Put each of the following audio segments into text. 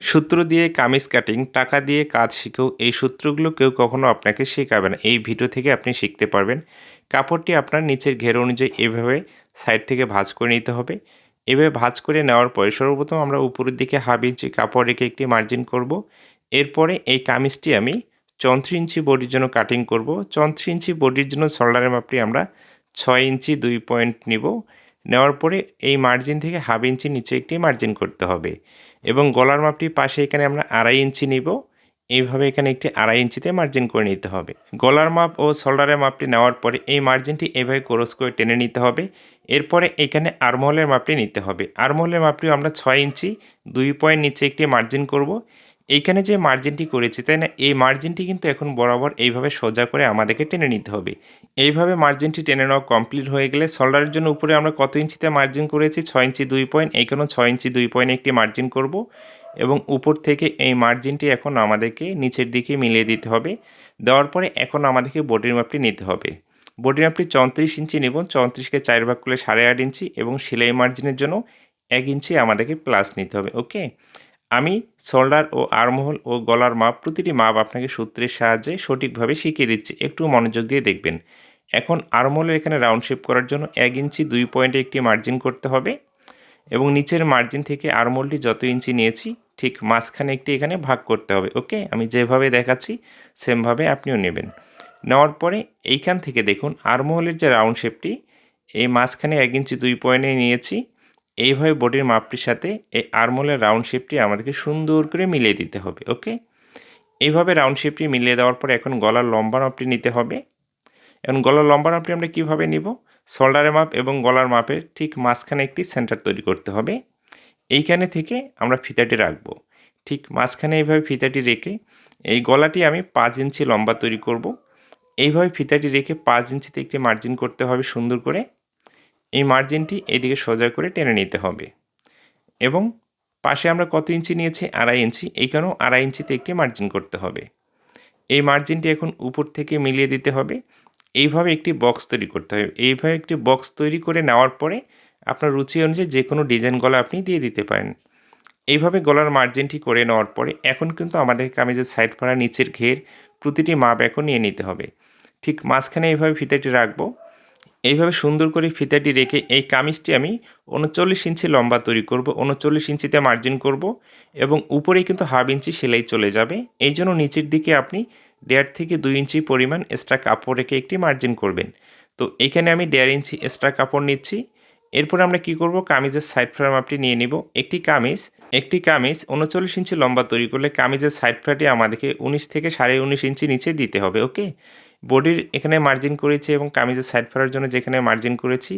সূত্র দিয়ে কামিজ কাটিং, টাকা দিয়ে কাজ শিখেও এই সূত্রগুলো কেউ কখনো আপনাকে শেখাবে না। এই ভিডিও থেকে আপনি শিখতে পারবেন। কাপড়টি আপনার নিচের ঘের অনুযায়ী এভাবে সাইড থেকে ভাঁজ করে নিতে হবে। এভাবে ভাঁজ করে নেওয়ার পরে সর্বপ্রথম আমরা উপরের দিকে হাফ ইঞ্চি কাপড় রেখে একটি মার্জিন করব। এরপরে এই কামিজটি আমি চৌত্রিশ ইঞ্চি বডির জন্য কাটিং করব। চৌত্রিশ ইঞ্চি বডির জন্য শোল্ডারের মাপটি আমরা ছয় ইঞ্চি দুই পয়েন্ট নিব। নেওয়ার পরে এই মার্জিন থেকে হাফ ইঞ্চি নিচে একটি মার্জিন করতে হবে। এবং গলার মাপটি পাশে এখানে আমরা আড়াই ইঞ্চি নিব। এইভাবে এখানে একটি আড়াই ইঞ্চিতে মার্জিন করে নিতে হবে। গলার মাপ ও শোল্ডারের মাপটি নেওয়ার পরে এই মার্জিনটি এভাবে ক্রস করে টেনে নিতে হবে। এরপরে এখানে আরমহলের মাপটি নিতে হবে। আরমহলের মাপটিও আমরা ছয় ইঞ্চি, দুই পয়েন্ট নিচে একটি মার্জিন করব। এইখানে যে মার্জিনটি করেছি, তাই না? এই মার্জিনটি কিন্তু এখন বরাবর এইভাবে সোজা করে আমাদেরকে টেনে নিতে হবে। এইভাবে মার্জিনটি টেনে নেওয়া কমপ্লিট হয়ে গেলে শোল্ডারের জন্য উপরে আমরা কত ইঞ্চিতে মার্জিন করেছি? ছয় ইঞ্চি দুই পয়েন্ট এইখানেও ছয় ইঞ্চি দুই পয়েন্ট একটি মার্জিন করব এবং উপর থেকে এই মার্জিনটি এখন আমাদেরকে নিচের দিকে মিলিয়ে দিতে হবে। দেওয়ার পরে এখন আমাদেরকে বডির মাপটি নিতে হবে। বডির মাপটি চৌত্রিশ ইঞ্চি নেব, চৌত্রিশকে চার ভাগ করলে সাড়ে আট ইঞ্চি এবং সেলাই মার্জিনের জন্য এক ইঞ্চি আমাদেরকে প্লাস নিতে হবে ওকে আমি, শোল্ডার ও আর্মহোল ও গলার মাপ প্রতিটি মাপ আপনাকে সূত্রের সাহায্যে সঠিকভাবে শিখিয়ে দিচ্ছি। একটু মনোযোগ দিয়ে দেখবেন। এখন আর্মহোলের এখানে রাউন্ড শেপ করার জন্য এক ইঞ্চি দুই পয়েন্টে একটি মার্জিন করতে হবে এবং নিচের মার্জিন থেকে আর্মহোলটি যত ইঞ্চি নিয়েছি, ঠিক মাঝখানে একটি এখানে ভাগ করতে হবে। ওকে? আমি যেভাবে দেখাচ্ছি, সেমভাবে আপনিও নেবেন। নেওয়ার পরে এইখান থেকে দেখুন, আর্মহোলের যে রাউন্ড শেপটি, এই মাঝখানে এক ইঞ্চি দুই পয়েন্টে নিয়েছি এইভাবে বডির মাপটির সাথে এই আর্মোলের রাউন্ড শেপটি আমাদেরকে সুন্দর করে মিলিয়ে দিতে হবে, ওকে? এইভাবে রাউন্ড শেপটি মিলিয়ে দেওয়ার পর এখন গলার লম্বা মাপটি নিতে হবে। এখন গলার লম্বা মাপটি আমরা কীভাবে নিব? শোল্ডারের মাপ এবং গলার মাপের ঠিক মাঝখানে একটি সেন্টার তৈরি করতে হবে। এইখানে থেকে আমরা ফিতাটি রাখব। ঠিক মাঝখানে এইভাবে ফিতাটি রেখে এই গলাটি আমি পাঁচ ইঞ্চি লম্বা তৈরি করব। এইভাবে ফিতাটি রেখে পাঁচ ইঞ্চিতে একটি মার্জিন করতে হবে সুন্দর করে। এই মার্জিনটি এদিকে সোজা করে টেনে নিতে হবে। এবং পাশে আমরা কত ইঞ্চি নিয়েছি? আড়াই ইঞ্চি। এইখানেও আড়াই ইঞ্চিতে একটি মার্জিন করতে হবে। এই মার্জিনটি এখন উপর থেকে মিলিয়ে দিতে হবে। এইভাবে একটি বক্স তৈরি করতে হবে। এইভাবে একটি বক্স তৈরি করে নেওয়ার পরে আপনার রুচি অনুযায়ী যে কোনো ডিজাইন গলা আপনি দিয়ে দিতে পারেন। এইভাবে গলার মার্জিনটি করে নেওয়ার পরে এখন কিন্তু আমাদের কামিজের সাইড ফাড়া নিচের ঘের, প্রতিটি মাপ এখন নিয়ে নিতে হবে। ঠিক মাঝখানে এইভাবে ফিতেটি রাখব। এইভাবে সুন্দর করে ফিতাটি রেখে এই কামিজটি আমি উনচল্লিশ ইঞ্চি লম্বা তৈরি করব উনচল্লিশ ইঞ্চিতে মার্জিন করব এবং উপরেই কিন্তু হাফ ইঞ্চি সেলাই চলে যাবে। এই জন্য নিচের দিকে আপনি দেড় থেকে দুই ইঞ্চি পরিমাণ এক্সট্রা কাপড় রেখে একটি মার্জিন করবেন। তো এখানে আমি দেড় ইঞ্চি এক্সট্রা কাপড় নিচ্ছি। এরপর আমরা কি করব? কামিজের সাইড ফ্লার মাপটি নিয়ে নিব। একটি কামিজ একটি কামিজ উনচল্লিশ ইঞ্চি লম্বা তৈরি করলে কামিজের সাইড ফ্রাটি আমাদেরকে উনিশ থেকে সাড়ে উনিশ ইঞ্চি নিচে দিতে হবে, ওকে? বডির এখানে মার্জিন করেছি এবং কামিজের সাইড ফেরার জন্য যেখানে মার্জিন করেছি,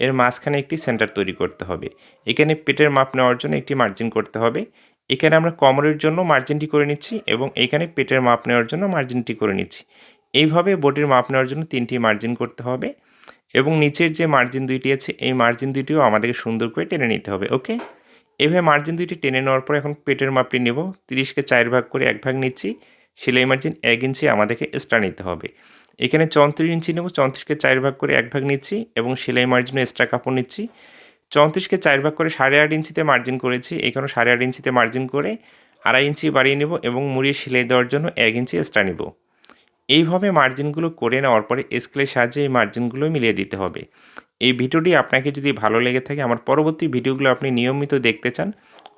এর মাঝখানে একটি সেন্টার তৈরি করতে হবে। এখানে পেটের মাপ নেওয়ার জন্য একটি মার্জিন করতে হবে। এখানে আমরা কমরের জন্য মার্জিনটি করে নিচ্ছি এবং এখানে পেটের মাপ নেওয়ার জন্য মার্জিনটি করে নিচ্ছি। এইভাবে বডির মাপ নেওয়ার জন্য তিনটি মার্জিন করতে হবে এবং নিচের যে মার্জিন দুইটি আছে, এই মার্জিন দুইটিও আমাদেরকে সুন্দর করে টেনে নিতে হবে, ওকে? এভাবে মার্জিন দুইটি টেনে নেওয়ার পর এখন পেটের মাপটি নেব। তিরিশকে চার ভাগ করে এক ভাগ নিচ্ছি। সেলাই মার্জিন এক ইঞ্চি আমাদেরকে এক্সট্রা নিতে হবে। এখানে চৌত্রিশ ইঞ্চি নেব, চৌত্রিশকে চার ভাগ করে এক ভাগ নিচ্ছি এবং সেলাই মার্জিনে এক্সট্রা কাপড় নিচ্ছি। চৌত্রিশকে চার ভাগ করে সাড়ে আট ইঞ্চিতে মার্জিন করেছি এখানে সাড়ে আট ইঞ্চিতে মার্জিন করে আড়াই ইঞ্চি বাড়িয়ে নেব এবং মুড়িয়ে সেলাই দেওয়ার জন্য এক ইঞ্চি এক্সট্রা নেব। এইভাবে মার্জিনগুলো করে নেওয়ার পরে স্কেলের সাহায্যে এই মার্জিনগুলো মিলিয়ে দিতে হবে। এই ভিডিওটি আপনাকে যদি ভালো লেগে থাকে, আমার পরবর্তী ভিডিওগুলো আপনি নিয়মিত দেখতে চান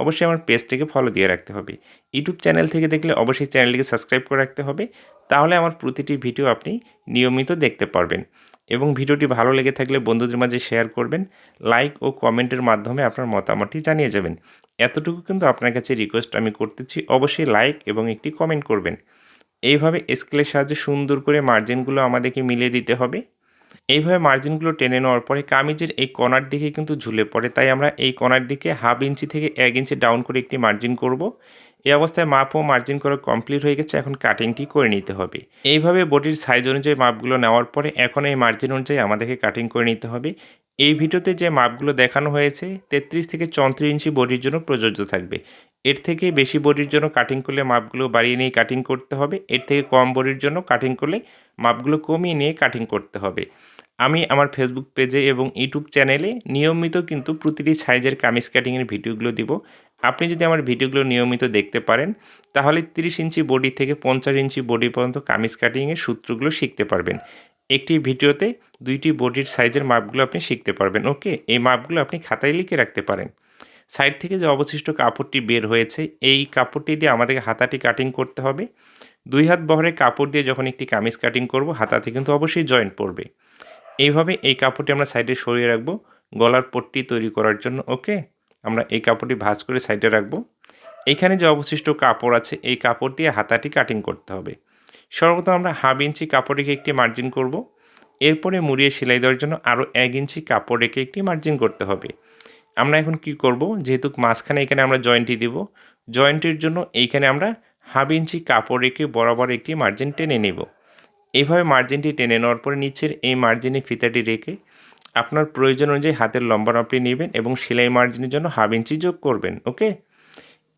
অবশ্যই আমার পেজটিকে ফলো দিয়ে রাখতে হবে। ইউটিউব চ্যানেল থেকে দেখলে অবশ্যই চ্যানেলটিকে সাবস্ক্রাইব করে রাখতে হবে। তাহলে আমার প্রতিটি ভিডিও আপনি নিয়মিত দেখতে পারবেন। এবং ভিডিওটি ভালো লেগে থাকলে বন্ধুদের মাঝে শেয়ার করবেন লাইক ও কমেন্টের মাধ্যমে আপনার মতামতটি জানিয়ে যাবেন। এতটুকু কিন্তু আপনার কাছে রিকোয়েস্ট আমি করতেছি, অবশ্যই লাইক এবং একটি কমেন্ট করবেন। এইভাবে স্কেলের সাহায্যে সুন্দর করে মার্জিনগুলো আমাদেরকে মিলিয়ে দিতে হবে। এইভাবে মার্জিনগুলো টেনে নেওয়ার পরে কামিজের এই কনার দিকে কিন্তু ঝুলে পড়ে। তাই আমরা এই কনার দিকে হাফ ইঞ্চি থেকে এক ইঞ্চি ডাউন করে একটি মার্জিন করব। এই অবস্থায় মাপ ও মার্জিন করা কমপ্লিট হয়ে গেছে। এখন কাটিংটি করে নিতে হবে। এইভাবে বডির সাইজ অনুযায়ী মাপগুলো নেওয়ার পরে এখন এই মার্জিন অনুযায়ী আমাদেরকে কাটিং করে নিতে হবে। এই ভিডিওতে যে মাপগুলো দেখানো হয়েছে, তেত্রিশ থেকে চৌত্রিশ ইঞ্চি বডির জন্য প্রযোজ্য থাকবে। এর থেকে বেশি বডির জন্য কাটিং করলে মাপগুলো বাড়িয়ে নিয়ে কাটিং করতে হবে। এর থেকে কম বডির জন্য কাটিং করলে মাপগুলো কমিয়ে নিয়ে কাটিং করতে হবে। আমি আমার ফেসবুক পেজে এবং ইউটিউব চ্যানেলে নিয়মিত কিন্তু প্রতিটি সাইজের কামিজ কাটিংয়ের ভিডিওগুলো দিব। আপনি যদি আমার ভিডিওগুলো নিয়মিত দেখতে পারেন, তাহলে 30 ইঞ্চি বডি থেকে পঞ্চাশ ইঞ্চি বডি পর্যন্ত কামিজ কাটিংয়ের সূত্রগুলো শিখতে পারবেন। একটি ভিডিওতে দুইটি বডির সাইজের মাপগুলো আপনি শিখতে পারবেন, ওকে? এই মাপগুলো আপনি খাতায় লিখে রাখতে পারেন। সাইড থেকে যে অবশিষ্ট কাপড়টি বের হয়েছে, এই কাপড়টি দিয়ে আমাদেরকে হাতাটি কাটিং করতে হবে। দুই হাত বহরে কাপড় দিয়ে যখন একটি কামিজ কাটিং করব, হাতাতে কিন্তু অবশ্যই জয়েন্ট পড়বে। এইভাবে এই কাপড়টি আমরা সাইডে সরিয়ে রাখব। গলার পট্টি তৈরি করার জন্য, ওকে? আমরা এই কাপড়টি ভাঁজ করে সাইডে রাখব। এইখানে যে অবশিষ্ট কাপড় আছে, এই কাপড় দিয়ে হাতাটি কাটিং করতে হবে। সর্বপ্রথম আমরা হাফ ইঞ্চি কাপড় রেখে একটি মার্জিন করব। এরপরে মুড়িয়ে সেলাই দেওয়ার জন্য আরও এক ইঞ্চি কাপড় রেখে একটি মার্জিন করতে হবে। আমরা এখন কি করব? যেহেতু মাঝখানে এখানে আমরা জয়েন্টটি দেব, জয়েন্টের জন্য এইখানে আমরা হাফ ইঞ্চি কাপড় রেখে বরাবর একটি মার্জিন টেনে নেব। এইভাবে মার্জিনটি টেনে নেওয়ার পরে নিচের এই মার্জিনে ফিতাটি রেখে আপনার প্রয়োজন অনুযায়ী হাতের লম্বা মাপটি নেবেন এবং সেলাই মার্জিনের জন্য হাফ ইঞ্চি যোগ করবেন ওকে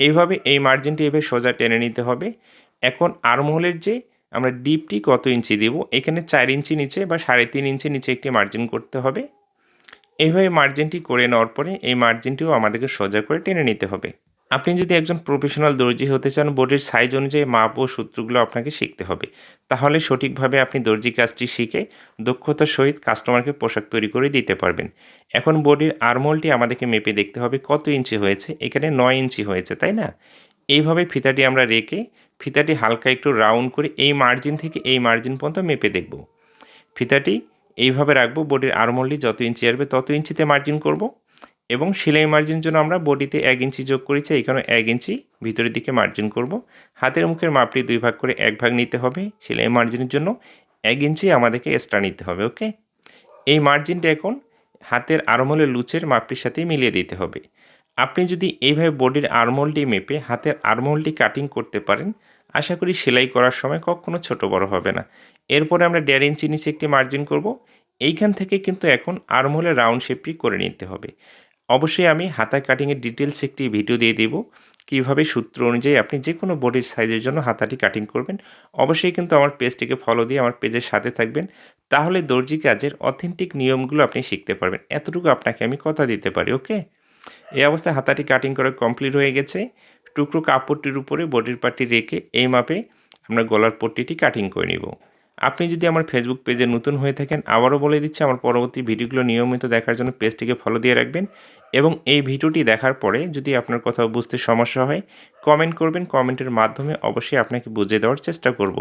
এইভাবে এই মার্জিনটি এভাবে সোজা টেনে নিতে হবে। এখন আর্মহোলের যে আমরা ডিপটি কত ইঞ্চি দেব, এখানে চার ইঞ্চি নিচে বা সাড়ে তিন ইঞ্চি নিচে একটি মার্জিন করতে হবে। এইভাবে মার্জিনটি করে নেওয়ার পরে এই মার্জিনটিও আমাদেরকে সোজা করে টেনে নিতে হবে। আপনি যদি একজন প্রফেশনাল দর্জি হতে চান বোর্ডের সাইজ অনুযায়ী মাপ ও সূত্রগুলো আপনাকে শিখতে হবে। তাহলে সঠিকভাবে আপনি দর্জি কাজটি শিখে দক্ষতার সহিত কাস্টমারকে পোশাক তৈরি করে দিতে পারবেন। এখন বোর্ডের আরমোলটি আমাদেরকে মেপে দেখতে হবে কত ইঞ্চি হয়েছে। এখানে নয় ইঞ্চি হয়েছে, তাই না? এইভাবে ফিতাটি আমরা রেখে ফিতাটি হালকা একটু রাউন্ড করে এই মার্জিন থেকে এই মার্জিন পর্যন্ত মেপে দেখব। ফিতাটি এইভাবে রাখব বোর্ডের আরমোলটি যত ইঞ্চি আসবে তত ইঞ্চিতে মার্জিন করব। এবং সেলাই মার্জিনের জন্য আমরা বডিতে এক ইঞ্চি যোগ করেছি এখানে এক ইঞ্চি, ভিতরের দিকে মার্জিন করব। হাতের মুখের মাপটি দুই ভাগ করে এক ভাগ নিতে হবে, সেলাই মার্জিনের জন্য এক ইঞ্চি আমাদেরকে এক্সট্রা নিতে হবে ওকে এই মার্জিনটা এখন হাতের আরমোলের লুচের মাপটির সাথে মিলিয়ে দিতে হবে। আপনি যদি এইভাবে বডির আরমোলটি মেপে হাতের আরমোলটি কাটিং করতে পারেন, আশা করি সেলাই করার সময় কখনো ছোট বড় হবে না। এরপরে আমরা দেড় ইঞ্চি নিচে একটি মার্জিন করব, এইখান থেকে কিন্তু এখন আরমোলের রাউন্ড শেপটি করে নিতে হবে। অবশ্যই আমি হাতা কাটিংয়ের ডিটেলস একটি ভিডিও দিয়ে দেব। কীভাবে সূত্র অনুযায়ী আপনি যে কোনো বডির সাইজের জন্য হাতাটি কাটিং করবেন, অবশ্যই কিন্তু আমার পেজটিকে ফলো দিয়ে আমার পেজের সাথে থাকবেন। তাহলে দর্জি কাজের অথেন্টিক নিয়মগুলো আপনি শিখতে পারবেন। এতটুকু আপনাকে আমি কথা দিতে পারি ওকে এই অবস্থায় হাতাটি কাটিং করা কমপ্লিট হয়ে গেছে। টুকরো কাপড়টির উপরে বডির পার্টি রেখে এই মাপে আমরা গলার পট্টিটি কাটিং করে নিব। আপনি যদি আমার ফেসবুক পেজে নতুন হয়ে থাকেন, আবারও বলে দিচ্ছি, আমার পরবর্তী ভিডিওগুলো নিয়মিত দেখার জন্য পেজটিকে ফলো দিয়ে রাখবেন এবং এই ভিডিওটি দেখার পরে যদি আপনার কোথাও বুঝতে সমস্যা হয় কমেন্ট করবেন কমেন্টের মাধ্যমে অবশ্যই আপনাকে বুঝিয়ে দেওয়ার চেষ্টা করব।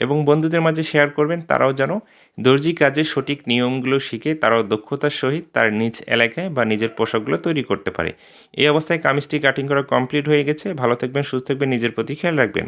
এবং বন্ধুদের মাঝে শেয়ার করবেন, তারাও যেন দর্জি কাজের সঠিক নিয়মগুলো শিখে, তারাও দক্ষতার সহিত তার নিজ এলাকায় বা নিজের পোশাকগুলো তৈরি করতে পারে। এই অবস্থায় কামিজটি কাটিং করা কমপ্লিট হয়ে গেছে। ভালো থাকবেন, সুস্থ থাকবেন, নিজের প্রতি খেয়াল রাখবেন।